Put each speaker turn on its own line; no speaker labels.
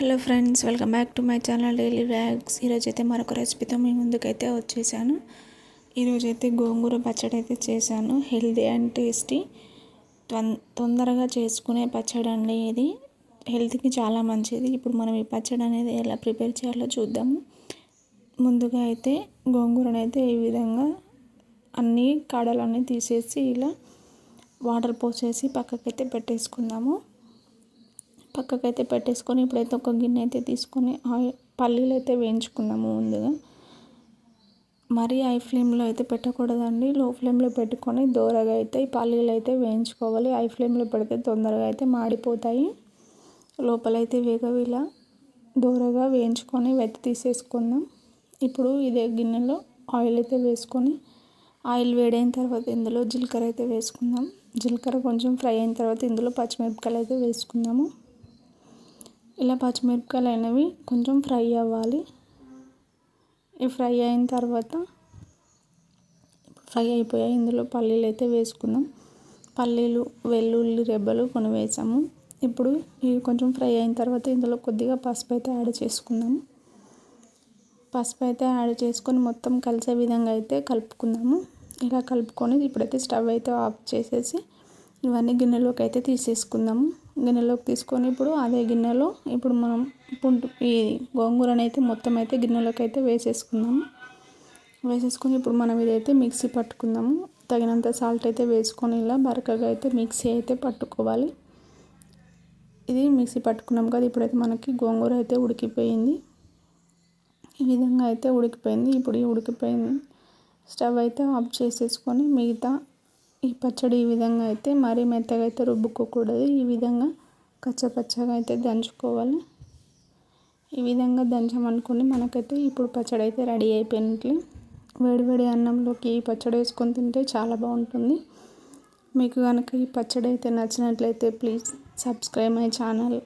Hello friends welcome back to my channel daily vlogs. ఈరోజైతే మరొక రెసిపీతో మీ ముందుకైతే వచ్చేసాను. ఈరోజైతే గోంగూర పచ్చడి అయితే చేశాను. Healthy and tasty. తొందరగా చేసుకునే పచ్చడి అండి ఇది. హెల్త్కి చాలా మంచిది. ఇప్పుడు మనం ఈ పచ్చడి అనేది ఎలా ప్రిపేర్ చేయాలో చూద్దాము. ముందుగా అయితే గోంగూరను అయితే ఈ విధంగా అన్ని కాడలన్నీ తీసేసి ఇలా వాటర్ పోసేసి పక్కకైతే పెట్టేసుకుందాము. పక్కకైతే పెట్టేసుకొని ఇప్పుడైతే ఒక గిన్నె అయితే తీసుకొని ఆయిల్ పల్లీలు అయితే వేయించుకుందాము ముందుగా. మరీ హై ఫ్లేమ్లో అయితే పెట్టకూడదండి. లో ఫ్లేమ్లో పెట్టుకొని దూరగా అయితే ఈ పల్లీలు అయితే వేయించుకోవాలి. హై ఫ్లేమ్లో పెడితే తొందరగా అయితే మాడిపోతాయి. లోపలైతే వేగవిలా దూరగా వేయించుకొని వెత్తి తీసేసుకుందాం. ఇప్పుడు ఇదే గిన్నెలో ఆయిల్ అయితే వేసుకొని ఆయిల్ వేడైన తర్వాత ఇందులో జీలకర్ర అయితే వేసుకుందాం. జీలకర్ర కొంచెం ఫ్రై అయిన తర్వాత ఇందులో పచ్చిమిరపకాయలు అయితే వేసుకుందాము. ఇలా పచ్చిమిరపకాయలు అనేవి కొంచెం ఫ్రై అవ్వాలి. ఈ ఫ్రై అయిన తర్వాత ఫ్రై అయిపోయాయి ఇందులో పల్లీలు అయితే వేసుకుందాం. పల్లీలు వెల్లుల్లి రెబ్బలు కొన్ని వేసాము ఇప్పుడు ఇవి కొంచెం ఫ్రై అయిన తర్వాత ఇందులో కొద్దిగా పసుపు అయితే యాడ్ చేసుకుందాము పసుపు అయితే యాడ్ చేసుకొని మొత్తం కలిసే విధంగా అయితే కలుపుకుందాము. ఇలా కలుపుకొని ఇప్పుడైతే స్టవ్ అయితే ఆఫ్ చేసేసి ఇవన్నీ గిన్నెలోకి అయితే తీసేసుకుందాము. గిన్నెలోకి తీసుకొని ఇప్పుడు అదే గిన్నెలో ఇప్పుడు మనం పుంటు ఈ గోంగూరని అయితే మొత్తం అయితే గిన్నెలోకి అయితే వేసేసుకుందాము. వేసేసుకొని ఇప్పుడు మనం ఇదైతే మిక్సీ పట్టుకుందాము. తగినంత సాల్ట్ అయితే వేసుకొని ఇలా బరకగా అయితే మిక్సీ అయితే పట్టుకోవాలి. ఇది మిక్సీ పట్టుకున్నాం కదా ఇప్పుడైతే మనకి గోంగూర అయితే ఉడికిపోయింది. ఈ విధంగా అయితే ఉడికిపోయింది. ఇప్పుడు ఈ ఉడికిపోయింది స్టవ్ అయితే ఆఫ్ చేసేసుకొని మిగతా ఈ పచ్చడి ఈ విధంగా అయితే మరీ మెత్తగా అయితే రుబ్బుకోకూడదు. ఈ విధంగా కచ్చపచ్చగా అయితే దంచుకోవాలి. ఈ విధంగా దంచమనుకుని మనకైతే ఇప్పుడు పచ్చడి అయితే రెడీ అయిపోయినట్లు. వేడివేడి అన్నంలోకి ఈ పచ్చడి వేసుకొని తింటే చాలా బాగుంటుంది. మీకు కనుక ఈ పచ్చడి అయితే నచ్చినట్లయితే ప్లీజ్ సబ్స్క్రైబ్ మై ఛానల్.